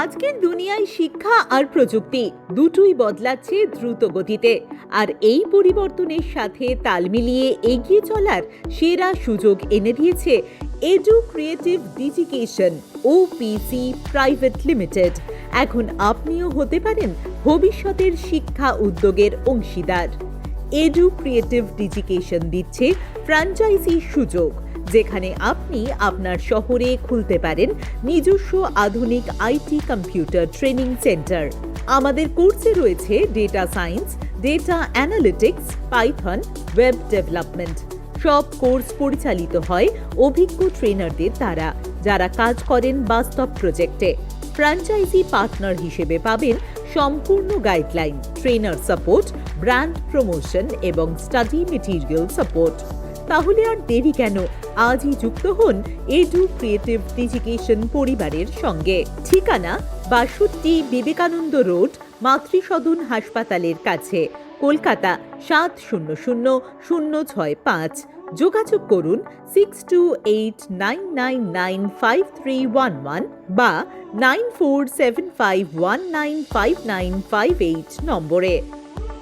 আজকের দুনিয়ায় শিক্ষা আর প্রযুক্তি দুটোই বদলাচ্ছে দ্রুত গতিতে আর এই পরিবর্তনের সাথে তাল মিলিয়ে এগিয়ে চলার সেরা সুযোগ এনে দিয়েছে Edu Creative Digication, OPC private limited. এখন আপনিও হতে পারেন ভবিষ্যতের শিক্ষা উদ্যোগের অংশীদার। এডু ক্রিয়েটিভ ডিজিকেশন দিচ্ছে ফ্র্যাঞ্চাইজি সুযোগ। যেখানে আপনি আপনার শহরে খুলতে পারেন নিজস্ব আধুনিক আইটি কম্পিউটার ট্রেনিং সেন্টার। আমাদের কোর্সে রয়েছে data science data analytics Python web development সব কোর্স পরিচালিত হয় অভিজ্ঞ ট্রেনারদের দ্বারা, যারা কাজ করেন বাস্তব প্রজেক্টে। ফ্র্যাঞ্চাইজি পার্টনার হিসেবে পাবেন সম্পূর্ণ guideline, trainer support, brand promotion এবং স্টাডি মেটেরিয়াল সাপোর্ট। তাহলে আর দেরি কেন? আজই যুক্ত হন এডু ক্রিয়েটিভ এডুকেশন পরিবারের সঙ্গে। ঠিকানা বাষট্টি বিবেকানন্দ রোড, মাতৃসদন হাসপাতালের কাছে। কলকাতা সাত শূন্য শূন্য শূন্য ছয় পাঁচ। যোগাযোগ করুন six two eight nine nine nine five three one one বা nine four seven five one nine five nine five eight নম্বরে।